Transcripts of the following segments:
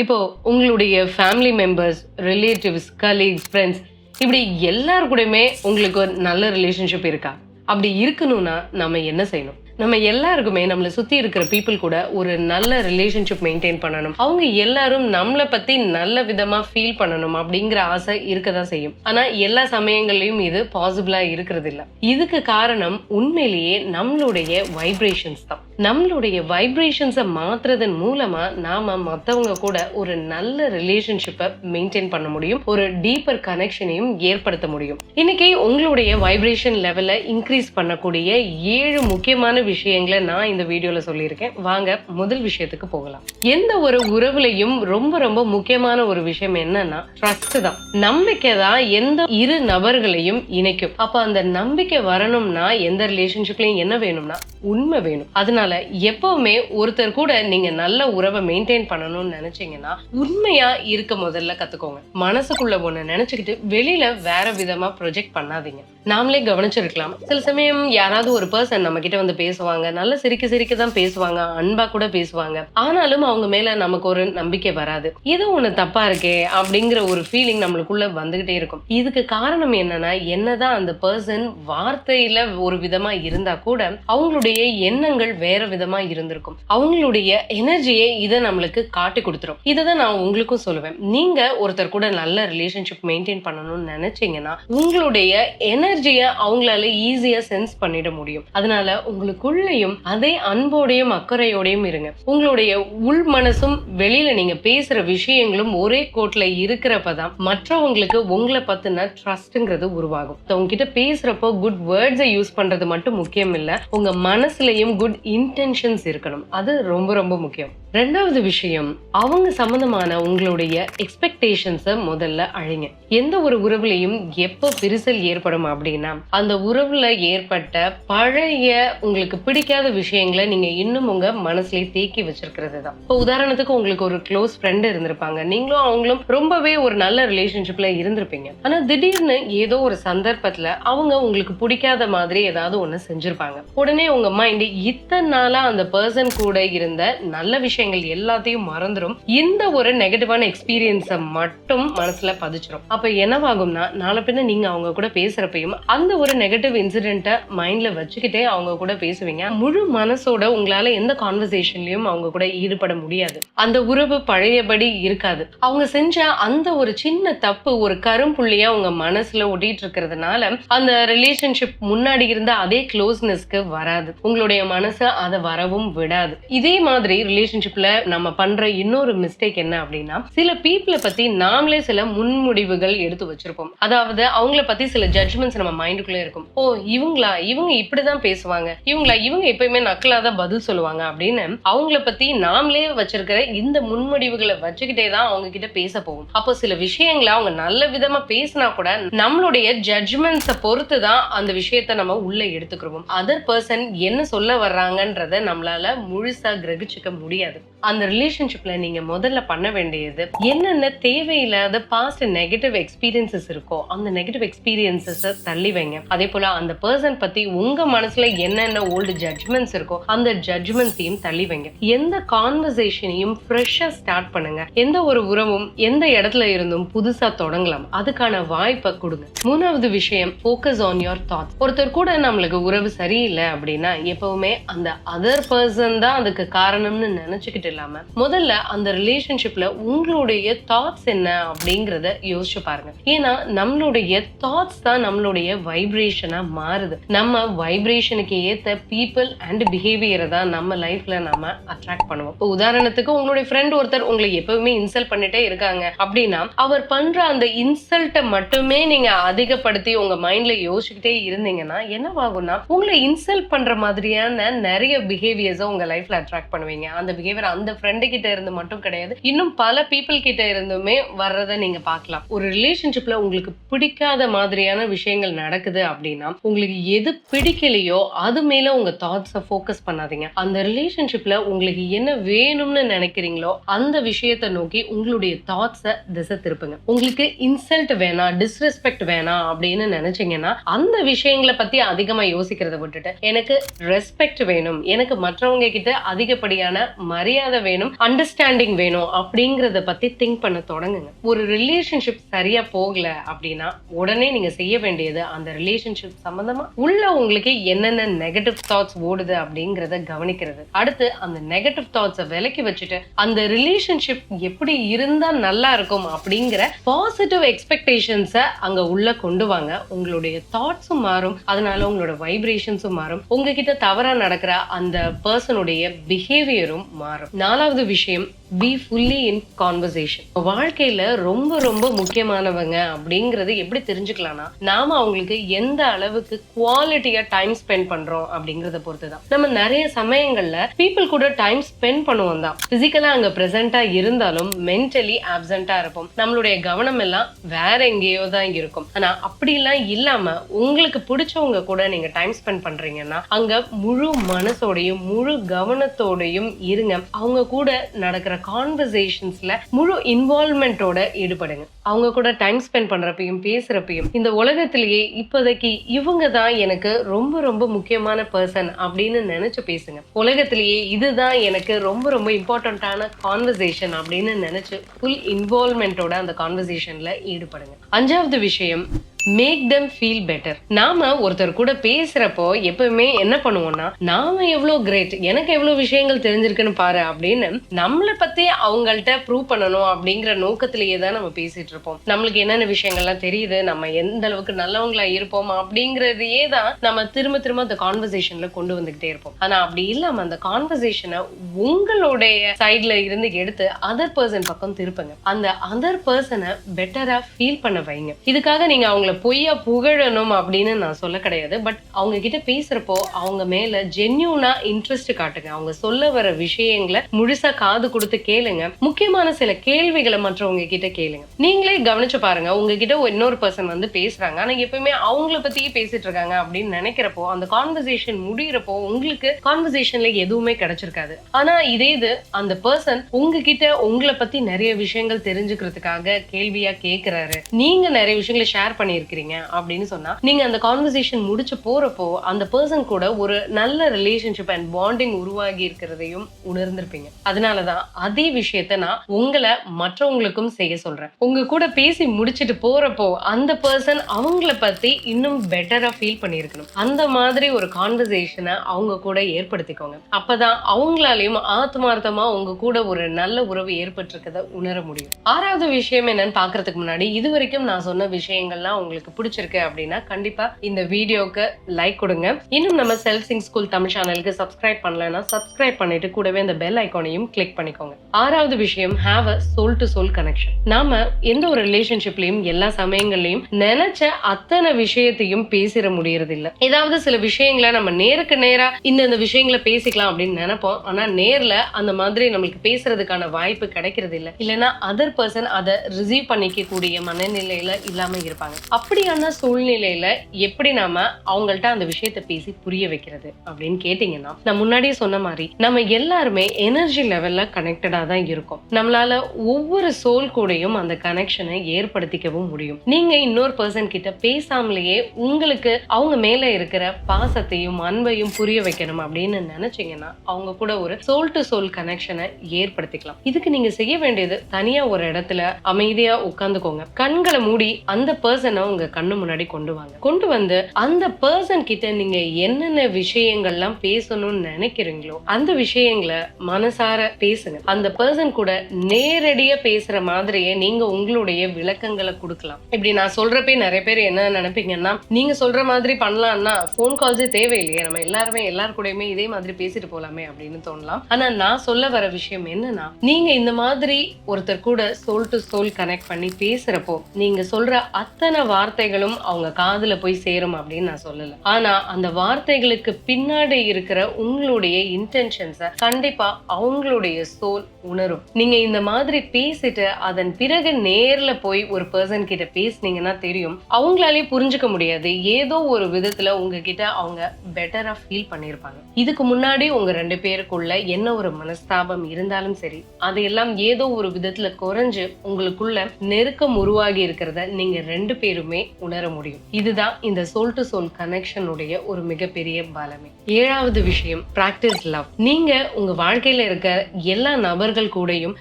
இப்போ உங்களுடைய family members relatives colleagues friends இப்படி எல்லாரு கூடயுமே உங்களுக்கு ஒரு நல்ல ரிலேஷன்ஷிப் இருக்கா? அப்படி இருக்கணும்னா நம்ம என்ன செய்யணும்? நம்ம எல்லாருக்குமே நம்மளை சுத்தி இருக்கிற பீப்புள் கூட ஒரு நல்ல ரிலேஷன்ஷிப் மெயின்டைன் பண்ணணும். அவங்க எல்லாரும் நம்மளை பத்தி நல்ல விதமா ஃபீல் பண்ணணும் அப்படிங்கிற ஆசை இருக்க தான் செய்யும். ஆனா எல்லா சமயங்கள்லயும் இது பாசிபிளா இருக்கிறது இல்ல இதுக்கு காரணம் உண்மையிலேயே நம்மளுடைய வைப்ரேஷன்ஸ் தான். நம்மளுடைய வைப்ரேஷன்ஸை மாத்துறதன் மூலமா நாம மத்தவங்க கூட ஒரு நல்ல ரிலேஷன்ஷிப்பை மெயின்டைன் பண்ண முடியும். ஒரு டீப்பர் கனெக்ஷனையும் ஏற்படுத்த முடியும். இன்னைக்கு உங்களுடைய வைப்ரேஷன் லெவலை இன்க்ரீஸ் பண்ணக்கூடிய ஏழு முக்கியமான விஷயங்களை நான் இந்த வீடியோல சொல்லியிருக்கேன். வாங்க முதல் விஷயத்துக்கு போகலாம். எந்த ஒரு உறவுலையும் ரொம்ப ரொம்ப முக்கியமான ஒரு விஷயம் என்னன்னா ட்ரஸ்ட் தான். நம்பிக்கை தான் எந்த இரு நபர்களையும் இணைக்கும். அப்ப அந்த நம்பிக்கை வரணும்னா எந்த ரிலேஷன்ஷிப்லயும் என்ன வேணும்னா உண்மை வேணும். அதனால எப்பவுமே ஒருத்தர் கூட நீங்க நல்ல உறவை மெயின்டைன் பண்ணணும்னு நினைச்சீங்கன்னா உண்மையா இருக்க முதல்ல கத்துக்கோங்க. மனசுக்குள்ள ஒண்ணு நினைச்சுக்கிட்டு வெளியில வேற விதமா ப்ரொஜெக்ட் பண்ணாதீங்க. நாமளே கவனிச்சிருக்கலாம். சில சமயம் யாராவது ஒரு பர்சன் நம்ம கிட்ட வந்து பேசுவாங்க. நல்ல சிரிக்க சிரிக்க தான் பேசுவாங்க. அன்பா கூட பேசுவாங்க. ஆனாலும் அவங்க மேல நமக்கு ஒரு நம்பிக்கை வராது. ஏதோ ஒண்ணு தப்பா இருக்கே அப்படிங்கிற ஒரு ஃபீலிங் நம்மளுக்குள்ள வந்துகிட்டே இருக்கும். இதுக்கு காரணம் என்னன்னா என்னதான் அந்த பர்சன் வார்த்தையில ஒரு விதமா இருந்தா கூட அவங்களுடைய எண்ணங்கள் வேற விதமா இருந்திருக்கும். அவங்களுடைய எனர்ஜியை இதை நம்மளுக்கு காட்டி கொடுத்துரும். இதை தான் நான் உங்களுக்கும் சொல்லுவேன். நீங்க ஒருத்தர் கூட நல்ல ரிலேஷன்ஷிப் மெயின்டைன் பண்ணணும்னு நினைச்சீங்கன்னா உங்களுடைய எனர்ஜியை அவங்களால ஈஸியா சென்ஸ் பண்ணிட முடியும். அதனால உங்களுக்குள்ளேயும் அதே அன்போடையும் அக்கறையோடையும் இருங்க. உங்களுடைய உள் மனசும் வெளியில நீங்க பேசுற விஷயங்களும் ஒரே கோட்ல இருக்கிறப்பதான் மற்றவங்களுக்கு உங்களை பத்தின ட்ரஸ்ட்ங்கிறது உருவாகும். உங்ககிட்ட பேசுறப்போ குட் வேர்ட்ஸை யூஸ் பண்றது மட்டும் முக்கியம் இல்லை. உங்க மனசுலையும் குட் இன்டென்ஷன்ஸ் இருக்கணும். அது ரொம்ப ரொம்ப முக்கியம். ரெண்டாவது விஷயம் அவங்க சம்பந்தமான உங்களுடைய எக்ஸ்பெக்டேஷன்ஸை முதல்ல அழிங்க. எந்த ஒரு உறவுலையும் எப்போ விரிசல் ஏற்படும் அப்படின்னா அந்த உறவுல ஏற்பட்ட பழைய உங்களுக்கு பிடிக்காத விஷயங்களை நீங்க இன்னும் உங்க மனசுலயே தேக்கி வச்சிருக்கிறது தான் இப்போ உதாரணத்துக்கு உங்களுக்கு ஒரு க்ளோஸ் ஃப்ரெண்டு இருந்திருப்பாங்க. நீங்களும் அவங்களும் ரொம்பவே ஒரு நல்ல ரிலேஷன்ஷிப்ல இருந்திருப்பீங்க. ஆனா திடீர்னு ஏதோ ஒரு சந்தர்ப்பத்துல அவங்க உங்களுக்கு பிடிக்காத மாதிரி ஏதாவது ஒன்று செஞ்சிருப்பாங்க. உடனே உங்க மைண்ட் இத்தனை நாளா அந்த பர்சன் கூட இருந்த நல்ல விஷயம் விஷயங்கள் எல்லாத்தையும் மறந்துடும் இந்த ஒரு நெகட்டிவான எக்ஸ்பீரியன்ஸை மட்டும் மனசுல பதிச்சிடும் அப்ப என்னவாகும்னா நாளை பின்ன நீங்க அவங்க கூட பேசுறப்பையும் அந்த ஒரு நெகட்டிவ் இன்சிடென்ட்டை மைண்ட்ல வச்சுக்கிட்டே அவங்க கூட பேசுவீங்க. முழு மனசோட உங்களால எந்த கான்வர்சேஷன்லயும் அவங்க கூட ஈடுபட முடியாது. அந்த உறவு பழையபடி இருக்காது. அவங்க செஞ்ச அந்த ஒரு சின்ன தப்பு ஒரு கரும்புள்ளியா உங்க மனசுல ஒட்டிட்டு இருக்கிறதுனால அந்த ரிலேஷன்ஷிப் முன்னாடி இருந்த அதே க்ளோஸ்னஸ்க்கு வராது. உங்களுடைய மனசு அதை வரவும் விடாது. இதே மாதிரி ரிலேஷன்ஷிப் ரிலேஷன்ஷிப்ல நம்ம பண்ற இன்னொரு மிஸ்டேக் என்ன அப்படின்னா சில பீப்புளை பத்தி நாமளே சில முன்முடிவுகள் எடுத்து வச்சிருப்போம். அதாவது அவங்கள பத்தி சில ஜட்ஜ்மெண்ட்ஸ் நம்ம மைண்டுக்குள்ளே இருக்கும். ஓ இவங்களா? இவங்க இப்படிதான் பேசுவாங்க. இவங்களா? இவங்க எப்பயுமே நக்கலாதான் பதில் சொல்லுவாங்க அப்படின்னு அவங்கள பத்தி நாமளே வச்சிருக்கிற இந்த முன்முடிவுகளை வச்சுக்கிட்டே தான் அவங்க கிட்ட பேச போகும் அப்போ சில விஷயங்களை அவங்க நல்ல விதமா பேசினா கூட நம்மளுடைய ஜட்ஜ்மெண்ட்ஸை பொறுத்து தான் அந்த விஷயத்த நம்ம உள்ள எடுத்துக்கிறோம் அதர் பர்சன் என்ன சொல்ல வர்றாங்கன்றத நம்மளால முழுசா கிரகிச்சுக்க முடியாது. அந்த ரிலேஷன்ஷிப்ல நீங்க முதல்ல பண்ண வேண்டியது என்னென்ன தேவையில்லாத பாஸ்ட் நெகட்டிவ் எக்ஸ்பீரியன்சஸ் இருக்கோ அந்த நெகட்டிவ் எக்ஸ்பீரியன்சஸை தள்ளி வைங்க. அதே போல அந்த பர்சன் பத்தி உங்க மனசுல என்னென்ன ஓல்டு ஜட்ஜ்மெண்ட்ஸ் இருக்கோ அந்த ஜட்ஜ்மெண்ட்ஸையும் தள்ளி வைங்க. எந்த கான்வர்சேஷனையும் ஃப்ரெஷ்ஷா ஸ்டார்ட் பண்ணுங்க. எந்த ஒரு உறவும் எந்த இடத்துல இருந்தும் புதுசா தொடங்கலாம். அதுக்கான வாய்ப்பை கொடுங்க. மூணாவது விஷயம் ஃபோக்கஸ் ஆன் யோர் தாட்ஸ் ஒருத்தர் கூட நம்மளுக்கு உறவு சரியில்லை அப்படின்னா எப்பவுமே அந்த அதர் பர்சன் தான் அதுக்கு காரணம்னு வச்சுக்கிட்டு இல்லாம முதல்ல அந்த ரிலேஷன்ஷிப்ல உங்களுடைய தாட்ஸ் என்ன அப்படிங்கறத யோசிச்சு பாருங்க. ஏன்னா நம்மளுடைய தாட்ஸ் தான் நம்மளுடைய வைப்ரேஷனா மாறுது. நம்ம வைப்ரேஷனுக்கு ஏத்த பீப்புள் அண்ட் பிஹேவியரை தான் நம்ம லைஃப்ல நம்ம அட்ராக்ட் பண்ணுவோம். இப்போ உதாரணத்துக்கு உங்களுடைய ஃப்ரெண்ட் ஒருத்தர் உங்களை எப்பவுமே இன்சல்ட் பண்ணிட்டே இருக்காங்க அப்படின்னா அவர் பண்ற அந்த இன்சல்ட்டை மட்டுமே நீங்க அதிகப்படுத்தி உங்க மைண்ட்ல யோசிச்சுக்கிட்டே இருந்தீங்கன்னா என்னவாகும்னா உங்களை இன்சல்ட் பண்ற மாதிரியான நிறைய பிஹேவியர்ஸை உங்க லைஃப்ல அட்ராக்ட் பண்ணுவீங்க. அந்த பிஹேவியர் அந்த ஃப்ரெண்டு கிட்ட இருந்து மட்டும் கிடையாது. இன்னும் பல பீப்புள் கிட்ட இருந்துமே வர்றதை நீங்க பார்க்கலாம். ஒரு ரிலேஷன்ஷிப்ல உங்களுக்கு பிடிக்காத மாதிரியான விஷயங்கள் நடக்குது அப்படின்னா உங்களுக்கு எது பிடிக்கலையோ அது மேல உங்க தாட்ஸை ஃபோக்கஸ் பண்ணாதீங்க. அந்த ரிலேஷன்ஷிப்ல உங்களுக்கு என்ன வேணும்னு நினைக்கிறீங்களோ அந்த விஷயத்தை நோக்கி உங்களுடைய தாட்ஸை திசை திருப்புங்க. உங்களுக்கு இன்சல்ட் வேணாம் டிஸ்ரெஸ்பெக்ட் வேணாம் அப்படின்னு நினைச்சீங்கன்னா அந்த விஷயங்களை பத்தி அதிகமா யோசிக்கிறத விட்டுட்டு எனக்கு ரெஸ்பெக்ட் வேணும். எனக்கு மற்றவங்க கிட்ட அதிகப்படியான மரி மரியாதை வேணும் அண்டர்ஸ்டாண்டிங் வேணும் அப்படிங்கறத பத்தி திங்க் பண்ண தொடங்குங்க. ஒரு ரிலேஷன்ஷிப் சரியா போகல அப்படின்னா உடனே நீங்க செய்ய வேண்டியது அந்த ரிலேஷன்ஷிப் சம்பந்தமா உள்ள உங்களுக்கு என்னென்ன நெகட்டிவ் தாட்ஸ் ஓடுது அப்படிங்கறத கவனிக்கிறது. அடுத்து அந்த நெகட்டிவ் தாட்ஸை விலக்கி வச்சுட்டு அந்த ரிலேஷன்ஷிப் எப்படி இருந்தா நல்லா இருக்கும் அப்படிங்கிற பாசிட்டிவ் எக்ஸ்பெக்டேஷன்ஸை அங்க உள்ள கொண்டு வாங்க. உங்களுடைய தாட்ஸும் மாறும் அதனால உங்களோட வைப்ரேஷன்ஸும் மாறும். உங்ககிட்ட தவறா நடக்கிற அந்த பர்சனுடைய பிஹேவியரும் மாறும். நாலாவது விஷயம் பி ஃபுல்லி இன் கான்வர்சேஷன் வாழ்க்கையில ரொம்ப ரொம்ப முக்கியமானவங்க அப்படிங்கறது எப்படி தெரிஞ்சுக்கலாம்னா நாம அவங்களுக்கு எந்த அளவுக்கு குவாலிட்டியா டைம் ஸ்பெண்ட் பண்றோம் அப்படிங்கறத பொறுத்து தான் நம்ம நிறைய சமயங்கள்ல பீப்புள் கூட டைம் ஸ்பெண்ட் பண்ணுவோம் தான். பிசிக்கலா அங்க பிரசன்டா இருந்தாலும் மென்டலி ஆப்சென்டா இருப்போம். நம்மளுடைய கவனம் எல்லாம் வேற எங்கேயோ தான் இருக்கும். ஆனா அப்படிலாம் இல்லாம உங்களுக்கு பிடிச்சவங்க கூட நீங்க டைம் ஸ்பெண்ட் பண்றீங்கன்னா அங்க முழு மனசோடையும் முழு கவனத்தோடையும் இருங்க. அவங்க கூட நடக்கிற கான்வர்சேஷன்ஸ்ல முழு இன்வால்மெண்ட்டோட ஈடுபடுங்க. அவங்க கூட டைம் ஸ்பெண்ட் பண்றப்பையும் பேசுறப்பையும் இந்த உலகத்திலேயே இப்போதைக்கு இவங்க தான் எனக்கு ரொம்ப ரொம்ப முக்கியமான பர்சன் அப்படின்னு நினைச்சு பேசுங்க. உலகத்திலேயே இதுதான் எனக்கு ரொம்ப ரொம்ப இம்பார்ட்டண்ட்டான கான்வர்சேஷன் அப்படின்னு நினைச்சு ஃபுல் இன்வால்மெண்ட்டோட அந்த கான்வர்சேஷன்ல ஈடுபடுங்க. அஞ்சாவது விஷயம் மேக் தம் ஃபீல் பெட்டர் நாம ஒருத்தர் கூட பேசுறப்போ எப்பவுமே என்ன பண்ணுவோம்னா நாம எவ்வளவு கிரேட் எனக்கு எவ்வளவு விஷயங்கள் தெரிஞ்சிருக்குன்னு பாரு அப்படின்னு நம்மளை பத்தி அவங்கள்ட்ட ப்ரூவ் பண்ணணும் அப்படிங்கிற நோக்கத்திலேயே தான் நம்ம பேசிட்டு இருப்போம். நம்மளுக்கு என்னென்ன விஷயங்கள்லாம் தெரியுது நம்ம எந்த அளவுக்கு நல்லவங்களா இருப்போம் அப்படிங்கறதையே தான் நம்ம திரும்ப திரும்ப அந்த கான்வர்சேஷன்ல கொண்டு வந்துகிட்டே இருப்போம். ஆனா அப்படி இல்லாம அந்த கான்வர்சேஷனை உங்களுடைய சைட்ல இருந்து எடுத்து அதர் பர்சன் பக்கம் திருப்புங்க. அந்த அதர் பர்சனை பெட்டரா ஃபீல் பண்ண வைங்க. இதுக்காக நீங்க அவங்கள பொய்யா புகழணும் அப்படின்னு நான் சொல்ல கிடையாது. பட் அவங்க கிட்ட பேசுறப்போ அவங்க மேல ஜென்யூனா இன்ட்ரெஸ்ட் காட்டுங்க. அவங்க சொல்ல வர விஷயங்களை முழுசா காது கொடுத்து கேளுங்க. முக்கியமான சில கேள்விகளை மற்றவங்க கிட்ட கேளுங்க. நீங்களே கவனிச்சு பாருங்க. உங்ககிட்ட இன்னொரு பர்சன் வந்து பேசுறாங்க. ஆனா எப்பவுமே அவங்கள பத்தியே பேசிட்டு இருக்காங்க அப்படின்னு நினைக்கிறப்போ அந்த கான்வர்சேஷன் முடியிறப்போ உங்களுக்கு கான்வர்சேஷன்ல எதுவுமே கிடைச்சிருக்காது. ஆனா இதே இது அந்த பர்சன் உங்ககிட்ட உங்களை பத்தி நிறைய விஷயங்கள் தெரிஞ்சுக்கிறதுக்காக கேள்வியா கேக்குறாரு. நீங்க நிறைய விஷயங்களை ஷேர் பண்ணி பண்ணியிருக்கிறீங்க அப்படின்னு சொன்னா நீங்க அந்த கான்வர்சேஷன் முடிச்சு போறப்போ அந்த பர்சன் கூட ஒரு நல்ல ரிலேஷன்ஷிப் அண்ட் பாண்டிங் உருவாகி இருக்கிறதையும் உணர்ந்திருப்பீங்க. அதனாலதான் அதே விஷயத்த நான் உங்களை மற்றவங்களுக்கும் செய்ய சொல்றேன். உங்க கூட பேசி முடிச்சிட்டு போறப்போ அந்த பர்சன் அவங்கள பத்தி இன்னும் பெட்டரா ஃபீல் பண்ணியிருக்கணும். அந்த மாதிரி ஒரு கான்வர்சேஷனை அவங்க கூட ஏற்படுத்திக்கோங்க. அப்பதான் அவங்களாலையும் ஆத்மார்த்தமா உங்க கூட ஒரு நல்ல உறவு ஏற்பட்டிருக்கதை உணர முடியும். ஆறாவது விஷயம் என்னன்னு பாக்குறதுக்கு முன்னாடி இது வரைக்கும் நான் சொன்ன விஷயங்கள்லாம் உங்களுக்கு பிடிச்சிருக்கு அப்படின்னா கண்டிப்பா இந்த வீடியோக்கு லைக் கொடுங்க. இன்னும் நம்ம செல்சிங் ஸ்கூல் தமிழ் சேனலுக்கு சப்ஸ்கிரைப் பண்ணலன்னா சப்ஸ்கிரைப் பண்ணிட்டு கூடவே இந்த பெல் ஐக்கானையும் கிளிக் பண்ணிக்கோங்க. ஆறாவது விஷயம் have a soul to soul connection நாம எந்த ஒரு ரிலேஷன்ஷிப்லயும் எல்லா சமயங்கள்லயும் நினைச்ச அத்தனை விஷயத்தையும் பேசிட முடியறது இல்ல ஏதாவது சில விஷயங்களை நம்ம நேருக்கு நேரா இந்த இந்த விஷயங்களை பேசிக்கலாம் அப்படின்னு நினைப்போம். ஆனா நேர்ல அந்த மாதிரி நம்மளுக்கு பேசுறதுக்கான வாய்ப்பு கிடைக்கிறது இல்ல இல்லைன்னா அதர் பர்சன் அதை ரிசீவ் பண்ணிக்க கூடிய மனநிலையில இல்லாம இருப்பாங்க. அப்படியான சூழ்நிலையில எப்படி நாம அவங்கள்ட்ட அந்த விஷயத்தை பேசி புரிய வைக்கிறது அப்படின்னு கேட்டீங்கன்னா நான் முன்னாடியே சொன்ன மாதிரி நம்ம எல்லாருமே எனர்ஜி லெவல்ல கனெக்டடா தான் இருக்கும். நம்மளால ஒவ்வொரு சோல் கூடயும் அந்த கனெக்ஷனை ஏற்படுத்திக்கவும் முடியும். நீங்க இன்னொரு பர்சன் கிட்ட பேசாமலேயே உங்களுக்கு அவங்க மேல இருக்கிற பாசத்தையும் அன்பையும் புரிய வைக்கணும் அப்படின்னு நினைச்சீங்கன்னா அவங்க கூட ஒரு சோல் டு சோல் கனெக்ஷனை ஏற்படுத்திக்கலாம். இதுக்கு நீங்க செய்ய வேண்டியது தனியா ஒரு இடத்துல அமைதியா உட்காந்துக்கோங்க. கண்களை மூடி அந்த பர்சனை உங்க கண்ணு முன்னாடி கொண்டு வாங்க. கொண்டு வந்து அந்த பர்சன் கிட்ட நீங்க என்னென்ன விஷயங்கள்லாம் பேசணும்னு நினைக்கிறீங்களோ அந்த விஷயங்களை மனசார பேசுங்க. அந்த பர்சன் கூட நேரடியா பேசுற மாதிரியே நீங்க உங்களுடைய விளக்கங்களை கொடுக்கலாம். இப்படி நான் சொல்றப்பே நிறைய பேர் என்ன நினைப்பீங்கன்னா நீங்க சொல்ற மாதிரி பண்ணலாம்னா போன் கால்ஸே தேவையில்லையே. நம்ம எல்லாருமே எல்லாரு கூடயுமே இதே மாதிரி பேசிட்டு போலாமே அப்படின்னு தோணலாம். ஆனா நான் சொல்ல வர விஷயம் என்னன்னா நீங்க இந்த மாதிரி ஒருத்தர் கூட சோல் டு சோல் கனெக்ட் பண்ணி பேசுறப்போ நீங்க சொல்ற அத்தனை வார்த்தைகளும் அவங்க காதுல போய் சேரும் அப்படின்னு நான் சொல்லல. ஆனா அந்த வார்த்தைகளுக்கு பின்னாடி இருக்கிற உங்களுடைய இன்டென்ஷன்ஸை கண்டிப்பா அவங்களுடைய சோல் உணரும். நீங்க இந்த மாதிரி பேசிட்டு அதன் பிறகு நேர்ல போய் ஒரு பர்சன் கிட்ட பேசுனீங்கன்னா தெரியும். அவங்களாலே புரிஞ்சுக்க முடியாது. ஏதோ ஒரு விதத்துல உங்ககிட்ட அவங்க பெட்டரா ஃபீல் பண்ணியிருப்பாங்க இதுக்கு முன்னாடி உங்க ரெண்டு பேருக்குள்ள என்ன ஒரு மனஸ்தாபம் இருந்தாலும் சரி அதையெல்லாம் ஏதோ ஒரு விதத்துல குறைஞ்சு உங்களுக்குள்ள நெருக்கம் உருவாகி இருக்கிறத நீங்க ரெண்டு பேரும் மட்டுமே உணர முடியும். இதுதான் இந்த சோல் டு சோல் கனெக்ஷனுடைய ஒரு மிகப்பெரிய பலமே. ஏழாவது விஷயம் பிராக்டிஸ் லவ் நீங்க உங்க வாழ்க்கையில இருக்க எல்லா நபர்கள் கூடயும்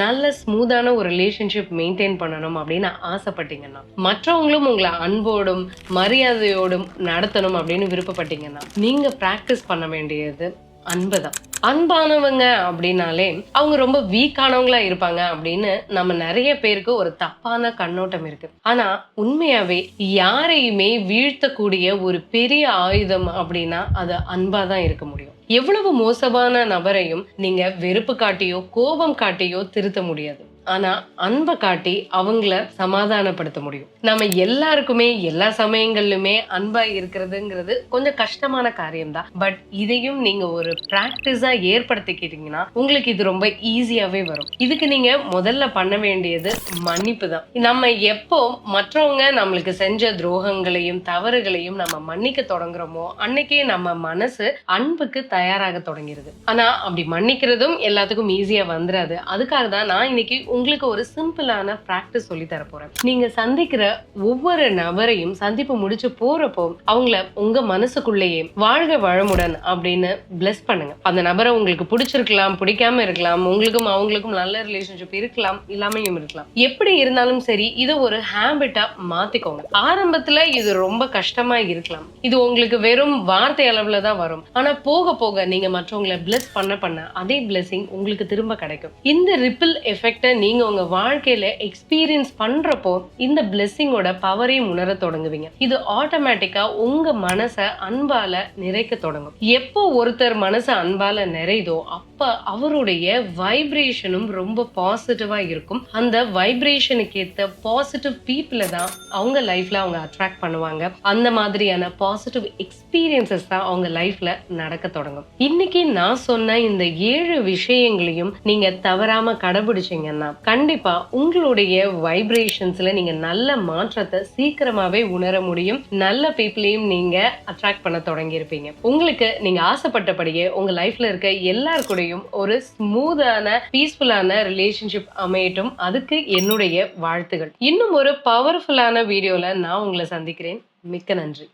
நல்ல ஸ்மூத்தான ஒரு ரிலேஷன்ஷிப் மெயின்டைன் பண்ணணும் அப்படின்னு ஆசைப்பட்டீங்கன்னா மற்றவங்களும் உங்களை அன்போடும் மரியாதையோடும் நடத்தணும் அப்படின்னு விருப்பப்பட்டீங்கன்னா நீங்க பிராக்டிஸ் பண்ண வேண்டியது அன்பு தான் அன்பானவங்க அப்படின்னாலே அவங்க ரொம்ப வீக்கானவங்களா இருப்பாங்க அப்படின்னு நம்ம நிறைய பேருக்கு ஒரு தப்பான கண்ணோட்டம் இருக்கு. ஆனா உண்மையாவே யாரையுமே வீழ்த்தக்கூடிய ஒரு பெரிய ஆயுதம் அப்படின்னா அது அன்பா தான் இருக்க முடியும். எவ்வளவு மோசமான நபரையும் நீங்க வெறுப்பு காட்டியோ கோபம் காட்டியோ திருத்த முடியாது. ஆனா அன்பை காட்டி அவங்கள சமாதானப்படுத்த முடியும். நம்ம எல்லாருக்குமே எல்லா சமயங்கள்லுமே அன்பா இருக்கிறதுங்கிறது கொஞ்சம் கஷ்டமான காரியம்தான். பட் இதையும் நீங்க ஒரு பிராக்டிஸா ஏற்படுத்திக்கிட்டீங்கன்னா உங்களுக்கு இது ரொம்ப ஈஸியாவே வரும். இதுக்கு நீங்க முதல்ல பண்ண வேண்டியது மன்னிப்பு தான். நம்ம எப்போ மற்றவங்க நம்மளுக்கு செஞ்ச துரோகங்களையும் தவறுகளையும் நம்ம மன்னிக்க தொடங்குறோமோ அன்னைக்கே நம்ம மனசு அன்புக்கு தயாராக தொடங்கிருது. ஆனா அப்படி மன்னிக்கிறதும் எல்லாத்துக்கும் ஈஸியா வந்துடாது அதுக்காக தான் நான் இன்னைக்கு உங்களுக்கு ஒரு சிம்பிளான ப்ராக்டிஸ் சொல்லி தர போறேன். நீங்க சந்திக்கிற ஒவ்வொரு நபரையும் சந்திப்பு முடிச்சு போறப்போ அவங்கள உங்க மனசுக்குள்ளேயே வாழ்க வளமுடன் அப்படின்னு பிளஸ் பண்ணுங்க. அந்த நபரை உங்களுக்கு பிடிச்சிருக்கலாம் பிடிக்காம இருக்கலாம் உங்களுக்கும் அவங்களுக்கும் நல்ல ரிலேஷன்ஷிப் இருக்கலாம் இல்லாமையும் இருக்கலாம். எப்படி இருந்தாலும் சரி இதை ஒரு ஹேபிட்டா மாத்திக்கோங்க. ஆரம்பத்துல இது ரொம்ப கஷ்டமா இருக்கலாம். இது உங்களுக்கு வெறும் வார்த்தை அளவுல தான் வரும். ஆனா போக போக நீங்க மற்றவங்களை பிளஸ் பண்ண பண்ண அதே பிளஸிங் உங்களுக்கு திரும்ப கிடைக்கும். இந்த ரிப்பிள் எஃபெக்டை நீங்க உங்க வாழ்க்கையில எக்ஸ்பீரியன்ஸ் பண்றப்போ இந்த பிளெஸ்ஸிங்கோட பவரையும் உணர தொடங்குவீங்க. இது ஆட்டோமேட்டிக்கா உங்க மனசை அன்பால நிறைக்க தொடங்கும். எப்போ ஒருத்தர் மனசை அன்பால நிறைதோ அப்ப அவருடைய வைப்ரேஷனும் ரொம்ப பாசிட்டிவா இருக்கும். அந்த வைப்ரேஷனுக்கு ஏத்த பாசிட்டிவ் பீப்புளை தான் அவங்க லைஃப்ல அவங்க அட்ராக்ட் பண்ணுவாங்க. அந்த மாதிரியான பாசிட்டிவ் எக்ஸ்பீரியன்சஸ் தான் அவங்க லைஃப்ல நடக்க தொடங்கும். இன்னைக்கு நான் சொன்ன இந்த ஏழு விஷயங்களையும் நீங்க தவறாம கடைபிடிச்சீங்கன்னா கண்டிப்பா உங்களுடைய வைப்ரேஷன்ஸ்ல நீங்க நல்ல மாற்றத்தை சீக்கிரமாவே உணர முடியும். நல்ல பீப்புளையும் நீங்க அட்ராக்ட் பண்ண தொடங்கியிருப்பீங்க. உங்களுக்கு நீங்க ஆசைப்பட்டபடியே உங்க லைஃப்ல இருக்க எல்லார் கூடயும் ஒரு ஸ்மூதான பீஸ்ஃபுல்லான ரிலேஷன்ஷிப் அமையட்டும். அதுக்கு என்னுடைய வாழ்த்துகள். இன்னும் ஒரு பவர்ஃபுல்லான வீடியோல நான் உங்களை சந்திக்கிறேன். மிக்க நன்றி.